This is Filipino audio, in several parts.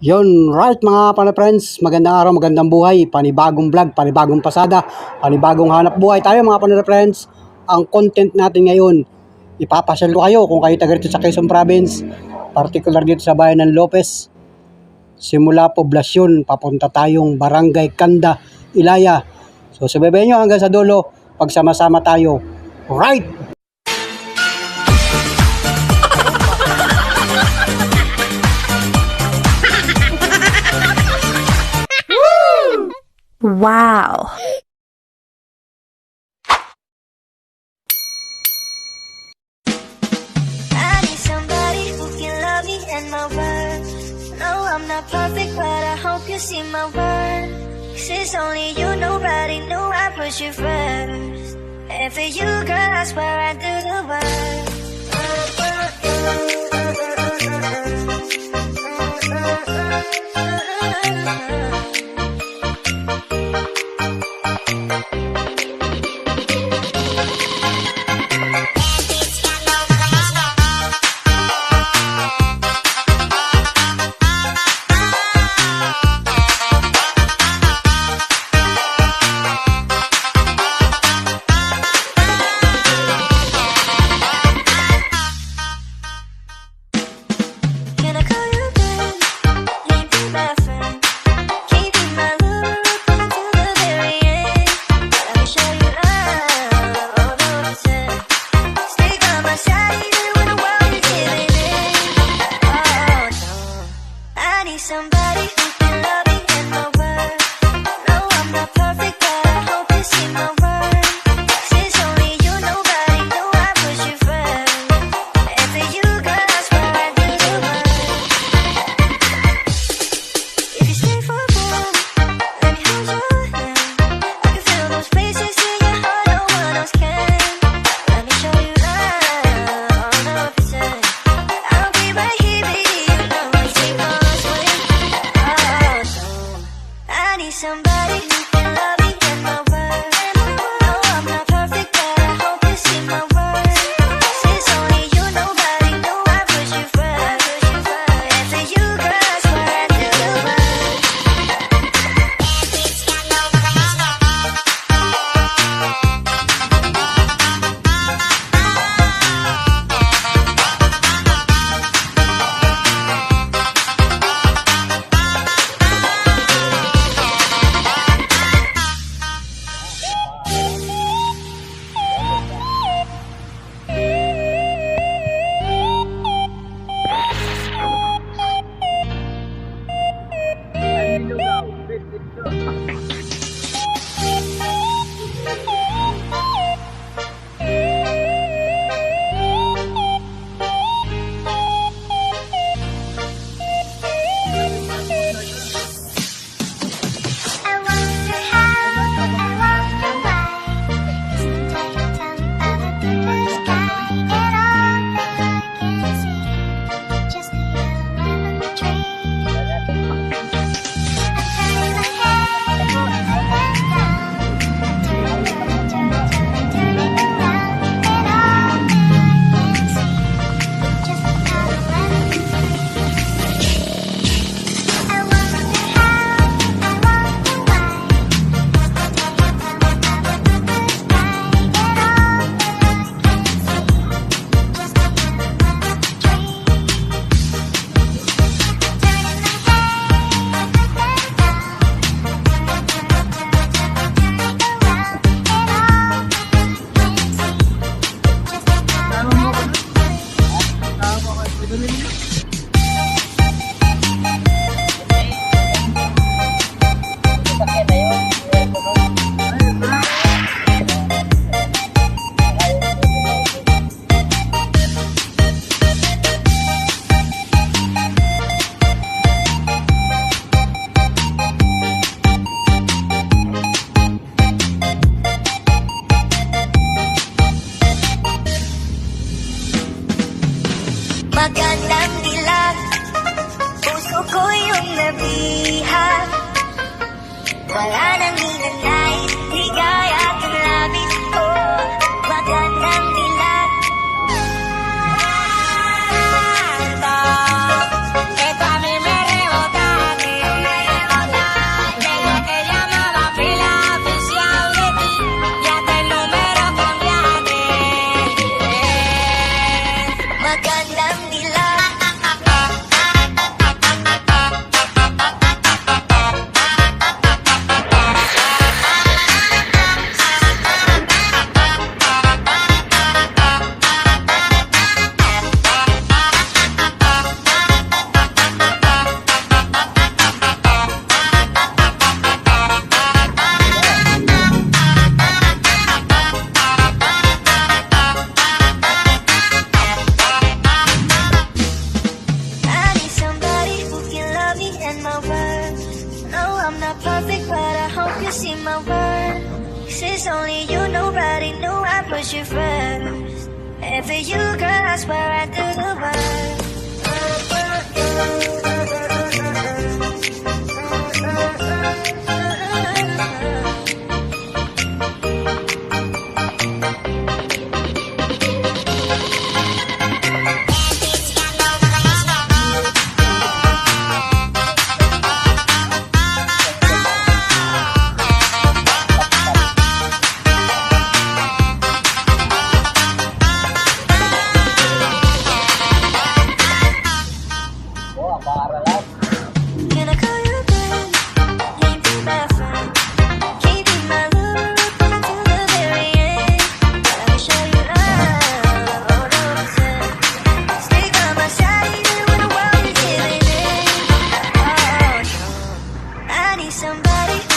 Yon, right mga pana friends, magandang araw, magandang buhay, panibagong vlog, panibagong pasada, panibagong hanap buhay tayo mga pana friends. Ang content natin ngayon, ipapasyal ko kayo kung kayo taga dito sa Quezon Province, particular dito sa bayan ng Lopez. Simula poblasyon, papunta tayong Barangay Kanda, Ilaya. So subaybayan nyo hanggang sa dulo, pagsama-sama tayo. Right! wow perfect, but I hope you see my only you, nobody knew I put you first. And for you, girl, I swear I do the work. Mm -hmm. magandang dilag Puso ko yung nabihan Wala nang hinanay my word. No, I'm not perfect, but I hope you see my word. Since only you, nobody knew I put you first. And for you, girl, I swear I do the work. Oh, oh, oh, somebody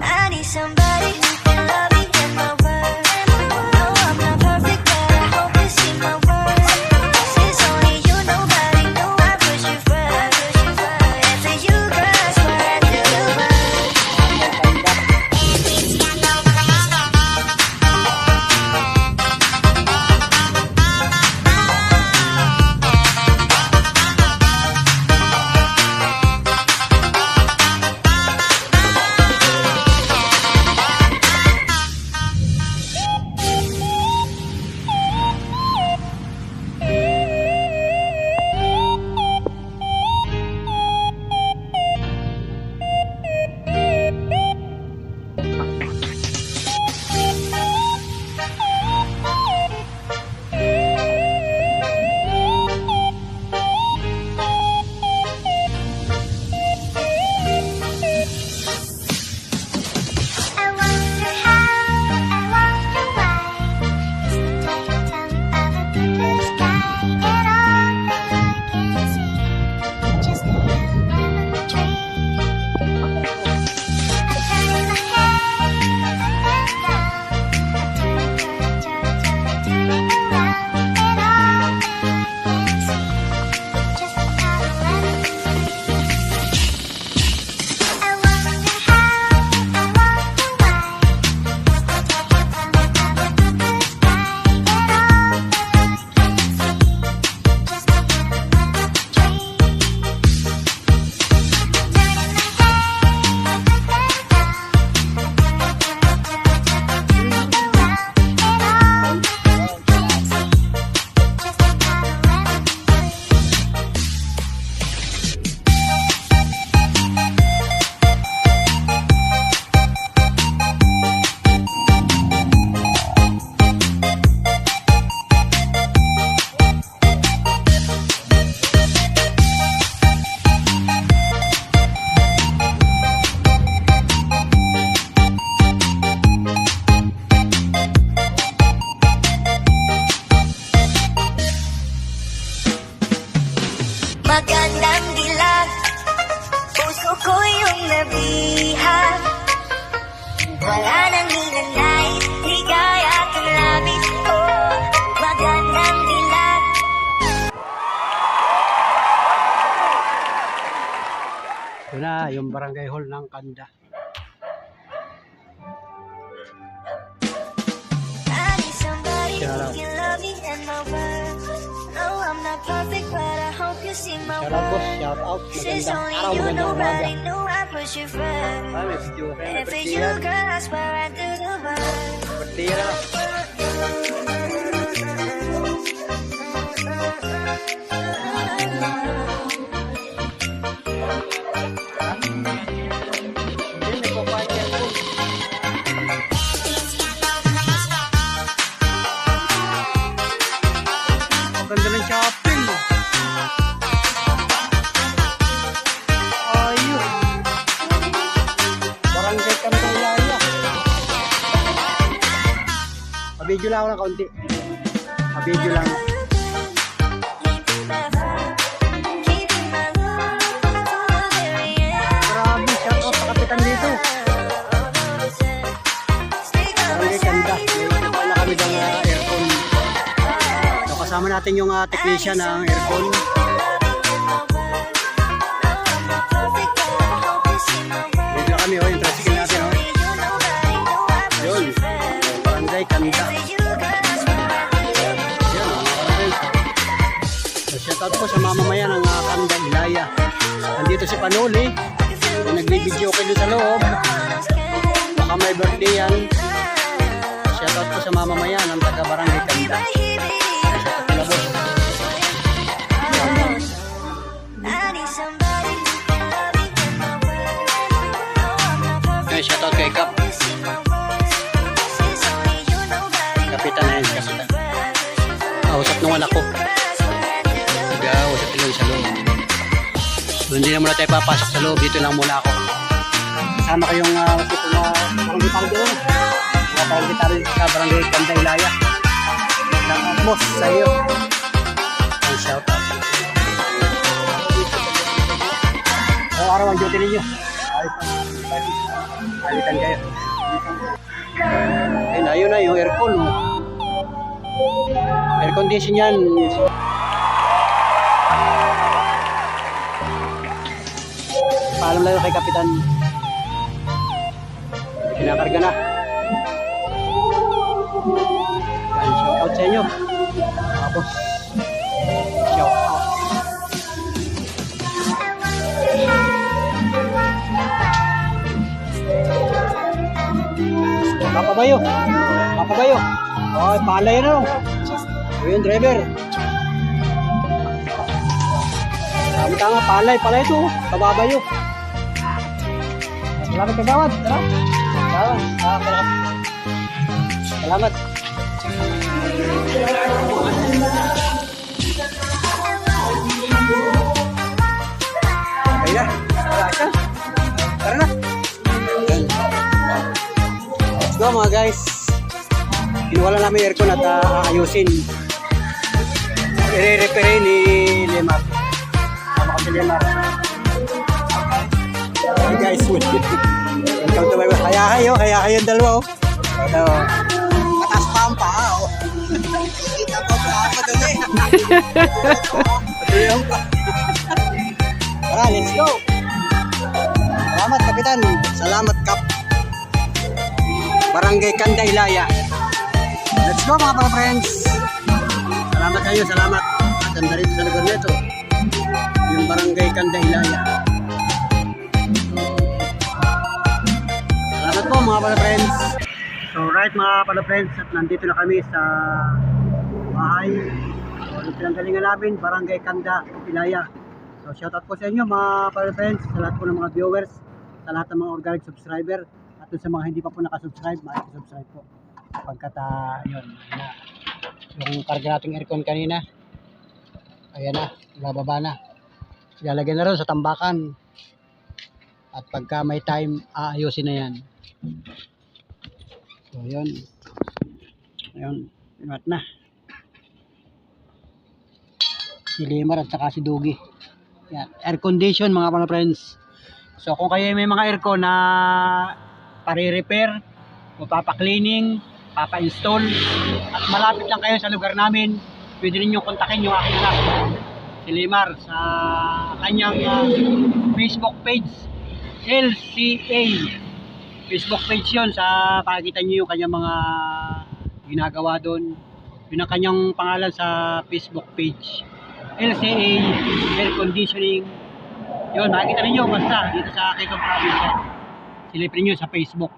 I need somebody Na yung barangay hall ng Kanda. Shout out boss, shout out. Magandang araw, magandang umaga. I miss you. If it's you, girl, I I do the work. Video lang ako ng kaunti. Pa-video lang. Grabe, shout out sa kapitan dito. Kanda. May wala kami ng ah, aircon. So, kasama natin yung ah, technician ng aircon. Dito kami, oh, yung tricycle natin, oh. Yun. Barangay Kanda. Po sa mamamayan ng uh, Kanda Ilaya. Nandito si Panuli. Nagbibideo kayo sa loob. Baka may birthday yan. Shout out po sa mamamayan ng taga Barangay Kanda. Shout out sila boss. Eh, shout out kay Kap. Kapitan na yan, kapitan. Kausap nung anak ko. Sila sa loob. So, hindi na tayo papasok sa loob. Dito lang muna ako. Kasama ko yung uh, ito na barangay tawag doon. Mga barangay tawag sa barangay Kanda Ilaya. Ng boss sa iyo. Ang shout out. O araw ang duty ninyo. Ayos ang Alitan kayo. Ayun, ayun na yung aircon. Oh. Air condition yan. Paalam lang kay Kapitan. Kinakarga na. Yan, shout out sa inyo. Tapos, shout out. Kapabayo. Kapabayo. Oh, palay na. Ayun, driver. Tama tama, palay, palay ito. Kababayo. Salamat kagawad. Tara. Tara. Ah, salamat. Salamat. Okay na. Wala ka. Tara na. Let's go mga guys. Kinuha lang namin aircon at ah, aayusin. I-repair ni Lemar. Sama ko si Lemar. Hey guys, welcome to my world. Kaya kayo, kaya kayo dalawa oh. Ano, mataas pa ang paa oh. Kita po sa ako. Ayun pa. Tara, let's go. Salamat, Kapitan. Salamat, Kap. Barangay Kanda Hilaya. Let's go mga friends. Salamat kayo, salamat. At ganda rito sa lugar nito. Yung Barangay Kanda Salamat po mga pala friends. So right mga pala friends at nandito na kami sa bahay. So pinanggalingan namin, Barangay Kanda Hilaya. So shoutout po sa inyo mga pala friends, sa lahat po ng mga viewers, sa lahat ng mga organic subscriber, at sa mga hindi pa po nakasubscribe, makikisubscribe po. Pagkat uh, yun, na. yung karga nating aircon kanina, ayan na, bababa na. Ilalagay na rin sa tambakan. At pagka may time, aayusin na yan. So, yun. Ayun, imat na. Si Limar at saka si Dugi. Yan, air condition mga pala friends. So, kung kayo may mga aircon na pare-repair, o papa-cleaning, papa-install, at malapit lang kayo sa lugar namin, pwede ninyong kontakin yung aking anak, si Limar, sa kanyang ah, Facebook page, LCA. Facebook page yun, sa pakikita niyo yung kanyang mga ginagawa doon. Yun ang kanyang pangalan sa Facebook page. LCA Air Conditioning. Yun, makikita ninyo basta dito sa Quezon Province. Silipin nyo sa Facebook.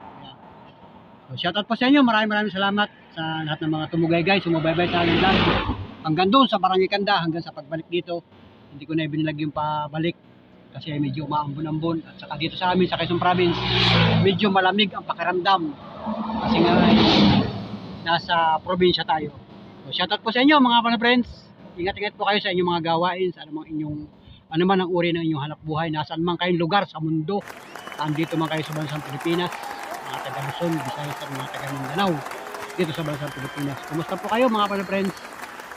So, shoutout po sa inyo. Maraming maraming salamat sa lahat ng mga tumugay-gay, sumubaybay sa aking vlog. Hanggang doon sa Barangay Kanda, hanggang sa pagbalik dito. Hindi ko na ibinilag yung pabalik kasi medyo umaambon-ambon. At saka dito sa amin, sa Quezon Province, medyo malamig ang pakiramdam. Kasi nga, eh, nasa probinsya tayo. So, shoutout po sa inyo mga pala friends. Ingat-ingat po kayo sa inyong mga gawain, sa anumang inyong ano man ang uri ng inyong hanap buhay, nasaan man kayong lugar sa mundo. Andito man kayo sa bansang Pilipinas, mga taga Luzon, Visayas at mga taga Mindanao. dito sa Bansang Pilipinas. Kumusta po kayo mga pala friends?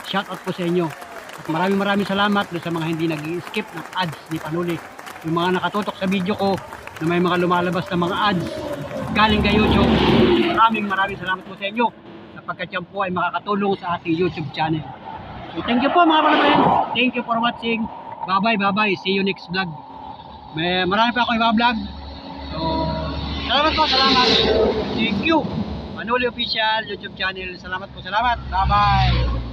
Shout out po sa inyo. At maraming maraming salamat sa mga hindi nag skip ng ads ni Panuli. Yung mga nakatutok sa video ko na may mga lumalabas na mga ads galing kay YouTube. Maraming maraming salamat po sa inyo sapagkat yan po ay makakatulong sa ating YouTube channel. So thank you po mga friends. Thank you for watching. Bye bye, bye bye. See you next vlog. May marami pa ako iba-vlog. So, salamat po, salamat. Thank you. Manuli Official YouTube channel. Salamat po, salamat. Bye bye.